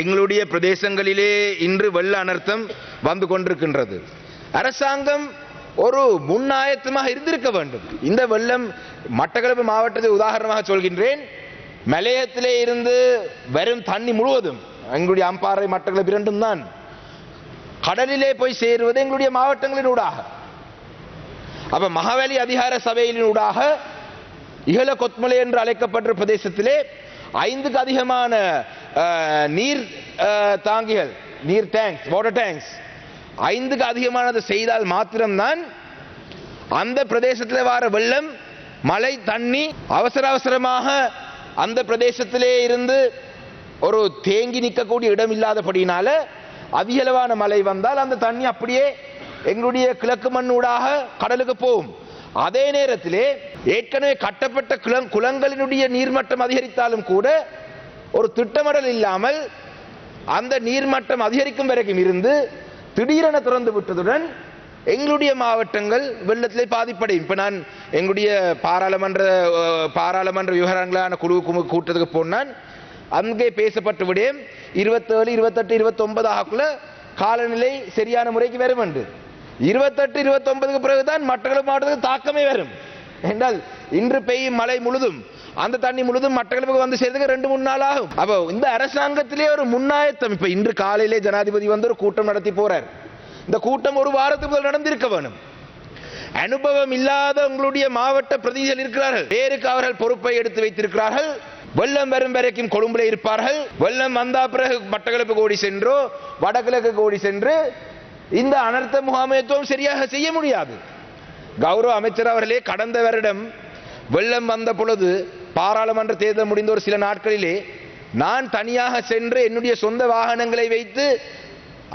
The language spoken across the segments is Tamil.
எங்களுடைய பிரதேசங்களிலே இன்று வெள்ள அனர்த்தம் வந்து கொண்டிருக்கின்றது. அரசாங்கம் ஒரு முன்னாயத்தமாக இருந்திருக்க வேண்டும். இந்த வெள்ளம் மட்டக்களப்பு மாவட்டத்தை உதாரணமாக சொல்கின்றேன். மலையத்திலே இருந்து வரும் தண்ணி முழுவதும் எங்களுடைய அம்பாறை மட்டக்களப்பு இரண்டும் தான். கடலிலே போய் சேருவது எங்களுடைய மாவட்டங்களின் ஊடாக. அப்ப மகாவலி அதிகார சபையின் ஊடாக இகல கொத்மலை என்று அழைக்கப்பட்ட பிரதேசத்திலே ஐந்துக்கு அதிகமான நீர் தாங்கிகள் நீர் டேங்க்ஸ் வாட்டர் டேங்க்ஸ் ஐந்துக்கு அதிகமானது செய்தால் மாத்திரம்தான் அந்த பிரதேசத்தில் வர வெள்ளம் மழை தண்ணி அவசர அவசரமாக அந்த பிரதேசத்திலே இருந்து ஒரு தேங்கி நிற்கக்கூடிய இடம் இல்லாதபடினால அதிகளவான மழை வந்தால் அந்த தண்ணி அப்படியே எங்களுடைய கிழக்கு மண்ணூடாக கடலுக்கு போகும். அதே நேரத்திலே ஏற்கனவே கட்டப்பட்ட குளங் குளங்களினுடைய நீர்மட்டம் அதிகரித்தாலும் கூட ஒரு திட்டமிடல் இல்லாமல் அந்த நீர்மட்டம் அதிகரிக்கும் வரைக்கும் இருந்து திடீரென திறந்து விட்டதுடன் எங்களுடைய மாவட்டங்கள் வெள்ளத்திலே பாதிப்படையும். இப்போ நான் எங்களுடைய பாராளுமன்ற பாராளுமன்ற விவகாரங்களான குழு கூட்டத்துக்கு போனான் அங்கே பேசப்பட்டு விடேன். இருபத்தேழு இருபத்தெட்டு இருபத்தொன்பது ஆகக்குள்ள காலநிலை சரியான முறைக்கு வரும் என்று. இருபத்தெட்டு இருபத்தொன்பதுக்கு பிறகுதான் மற்றவர்கள் மாவட்டத்துக்கு தாக்கமே வரும். என்றால் இன்று பெய்யும் மழை முழுதும் அந்த தண்ணி முழுதும் மட்டக்களப்புக்கு வந்து சேர்றதுக்கு ரெண்டு மூணு நாள் ஆகும். அப்போ இந்த அரசாங்கத்திலே ஒரு முன்னாயத்தம். இப்போ இன்று காலையிலே ஜனாதிபதி வந்து ஒரு கூட்டம் நடத்தி போறார். இந்த கூட்டம் ஒரு வாரத்துக்கு முதல் நடந்திருக்க வேணும் அனுபவம் இல்லாத உங்களுடைய மாவட்ட பிரதிநிதிகள் இருக்கிறார்கள். பேருக்கு அவர்கள் பொறுப்பை எடுத்து வைத்திருக்கிறார்கள். வெள்ளம் வரும் வரைக்கும் கொழும்புல இருப்பார்கள். வெள்ளம் வந்தா பிறகு மட்டக்களப்பு கோடி சென்றோ வடகிழக்கு கோடி சென்று இந்த அனர்த்த முகாமைத்துவம் சரியாக செய்ய முடியாது. கௌரவ அமைச்சர் அவர்களே கடந்த வருடம் வெள்ளம் வந்த பொழுது பாராளுமன்ற தேர்தல் முடிந்த ஒரு சில நாட்களிலே நான் தனியாக சென்று என்னுடைய சொந்த வாகனங்களை வைத்து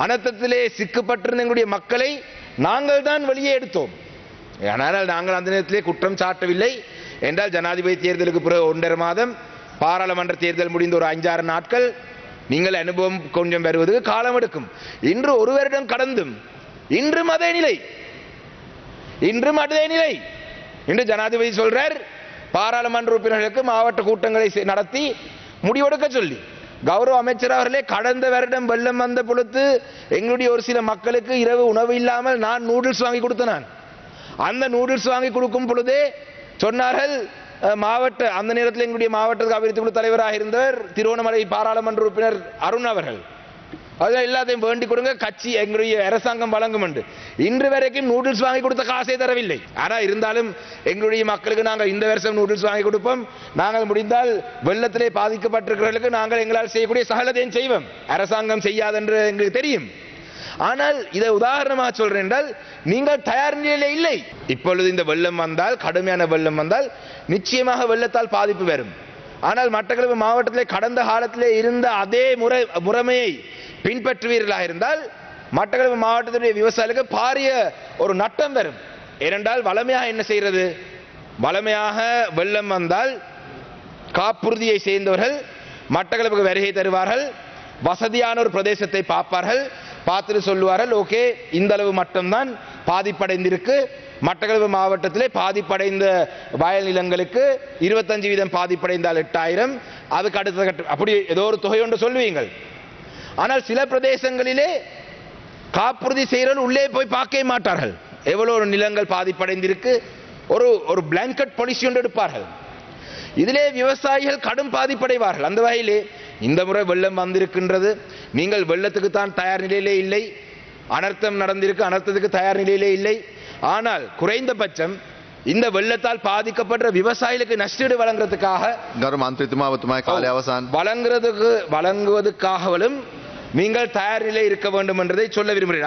அனர்த்தத்திலே சிக்கப்பட்டிருந்த எங்களுடைய மக்களை நாங்கள் தான் வெளியே எடுத்தோம். ஆனால் நாங்கள் அந்த நேரத்திலே குற்றம் சாட்டவில்லை. என்றால் ஜனாதிபதி தேர்தலுக்கு பிறகு ஒன்றரை மாதம் பாராளுமன்ற தேர்தல் முடிந்த ஒரு அஞ்சாறு நாட்கள் நீங்கள் அனுபவம் கொஞ்சம் வருவதற்கு காலம் எடுக்கும் இன்று ஒரு வருடம் கடந்தும் இன்றும் அதே நிலை. இன்றும் அதே நிலை. இன்று ஜனாதிபதி சொல்றார் பாராளுமன்ற உறுப்பினர்களுக்கு மாவட்ட கூட்டங்களை நடத்தி முடிவெடுக்க சொல்லி. கௌரவ அமைச்சர் அவர்களே கடந்த வருடம் வெள்ளம் வந்த பொழுது எங்களுடைய ஒரு சில மக்களுக்கு இரவு உணவு இல்லாமல் நான் நூடுல்ஸ் வாங்கி கொடுத்தேன் நான். அந்த நூடுல்ஸ் வாங்கி கொடுக்கும் பொழுதே சொன்னார்கள் மாவட்ட அந்த நேரத்தில் எங்களுடைய மாவட்ட அபிவிருத்தி குழு தலைவராக இருந்தவர் திருவண்ணாமலை பாராளுமன்ற உறுப்பினர் அருண் அவர்கள். அதெல்லாம் எல்லாத்தையும் வேண்டி கொடுங்க கட்சி எங்களுடைய அரசாங்கம் வழங்கும் என்று இன்று வரைக்கும் நூடுல்ஸ் வாங்கி கொடுத்த காசே தரவில்லை ஆனால் இருந்தாலும் எங்களுடைய மக்களுக்கு நாங்கள் இந்த வருஷம் நூடுல்ஸ் வாங்கி கொடுப்போம் நாங்கள் முடிந்தால் வெள்ளத்திலே பாதிக்கப்பட்டிருக்கிறவர்களுக்கு நாங்கள் எங்களால் செய்யக்கூடிய சகலத்தையும் செய்வோம் அரசாங்கம் செய்யாதென்று எங்களுக்கு தெரியும் ஆனால் இதை உதாரணமாக சொல்றேன் என்றால் நீங்கள் தயார் நிலையில இல்லை இப்பொழுது இந்த வெள்ளம் வந்தால் கடுமையான வெள்ளம் வந்தால் நிச்சயமாக வெள்ளத்தால் பாதிப்பு வரும் ஆனால் மட்டக்களப்பு மாவட்டத்திலே கடந்த காலத்திலே இருந்த அதே முறை முறைமையை பின்பற்றுவீர்களாக இருந்தால் மட்டக்களப்பு மாவட்டத்தினுடைய விவசாயிகளுக்கு பாரிய ஒரு நட்டம் வரும் ஏனென்றால் வளமையாக என்ன செய்கிறது? வளமையாக வெள்ளம் வந்தால் காப்புறுதியை சேர்ந்தவர்கள் மட்டக்களப்புக்கு வருகை தருவார்கள். வசதியான ஒரு பிரதேசத்தை பார்ப்பார்கள். பார்த்துட்டு சொல்லுவார்கள் ஓகே இந்த அளவு மட்டும்தான் பாதிப்படைந்திருக்கு. மட்டக்களப்பு மாவட்டத்திலே பாதிப்படைந்த வயல் நிலங்களுக்கு இருபத்தஞ்சு வீதம் பாதிப்படைந்தால் எட்டாயிரம். அதுக்கு அடுத்த கட்ட அப்படி ஏதோ ஒரு தொகை ஒன்று சொல்லுவீங்கள். ஆனால் சில பிரதேசங்களிலே காப்புறுதி செய்கிறவர்கள் உள்ளே போய் பார்க்க மாட்டார்கள். எவ்வளோ ஒரு நிலங்கள் பாதிப்படைந்திருக்கு. ஒரு ஒரு பிளாங்கெட் பாலிசி ஒன்று எடுப்பார்கள். இதிலே விவசாயிகள் கடும் பாதிப்படைவார்கள். அந்த வகையிலே இந்த முறை வெள்ளம் வந்திருக்கின்றது. நீங்கள் வெள்ளத்துக்கு தான் தயார் நிலையிலே இல்லை. அனர்த்தம் நடந்திருக்கு அனர்த்தத்துக்கு தயார் நிலையிலே இல்லை. ஆனால் குறைந்தபட்சம் இந்த வெள்ளத்தால் பாதிக்கப்படுற விவசாயிகளுக்கு நஷ்டீடு வழங்குறதுக்காக வழங்குறதுக்கு வழங்குவதற்காகவும் நீங்கள் தயாரிலே இருக்க வேண்டும் என்றதை சொல்ல விரும்புகிறேன்.